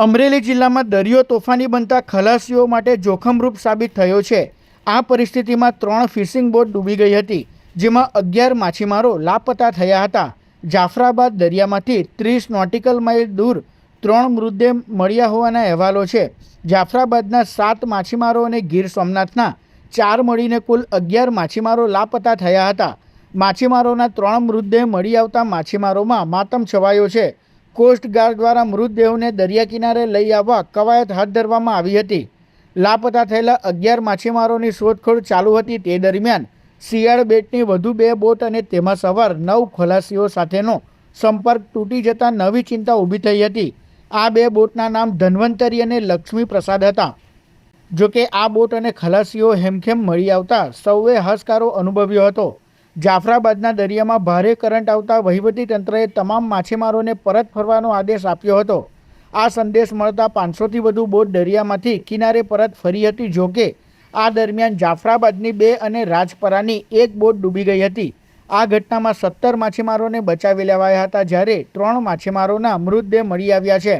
અમરેલી જિલ્લામાં દરિયો તોફાની બનતા ખલાસીઓ માટે જોખમરૂપ સાબિત થયો છે. આ પરિસ્થિતિમાં ત્રણ ફિશિંગ બોટ ડૂબી ગઈ હતી, જેમાં અગિયાર માછીમારો લાપતા થયા હતા. જાફરાબાદ દરિયામાંથી ત્રીસ નોટિકલ માઇલ દૂર ત્રણ મૃતદેહ મળ્યા હોવાના અહેવાલો છે. જાફરાબાદના સાત માછીમારો અને ગીર સોમનાથના ચાર મળીને કુલ અગિયાર માછીમારો લાપતા થયા હતા. માછીમારોના ત્રણ મૃતદેહ મળી આવતા માછીમારોમાં માતમ છવાયો છે. કોસ્ટગાર્ડ દ્વારા મૃતદેહોને દરિયા કિનારે લઈ આવવા કવાયત હાથ ધરવામાં આવી હતી. લાપતા થયેલા અગિયાર માછીમારોની શોધખોળ ચાલુ હતી તે દરમિયાન શિયાળ બેટની વધુ બે બોટ અને તેમાં સવાર નવ ખલાસીઓ સાથેનો સંપર્ક તૂટી જતાં નવી ચિંતા ઊભી થઈ હતી. આ બે બોટના નામ ધન્વંતરી અને લક્ષ્મી પ્રસાદ હતા. જોકે આ બોટ અને ખલાસીઓ હેમખેમ મળી આવતા સૌએ હસકારો અનુભવ્યો હતો. જાફરાબાદના દરિયામાં ભારે કરંટ આવતા વહીવટી તંત્રએ તમામ માછીમારોને પરત ફરવાનો આદેશ આપ્યો હતો. આ સંદેશ મળતા પાંચસોથી વધુ બોટ દરિયામાંથી કિનારે પરત ફરી હતી જોકે આ દરમિયાન જાફરાબાદની બે અને રાજપરાની એક બોટ ડૂબી ગઈ હતી. આ ઘટનામાં સત્તર માછીમારોને બચાવી લેવાયા હતા, જ્યારે ત્રણ માછીમારોના મૃતદેહ મળી આવ્યા છે.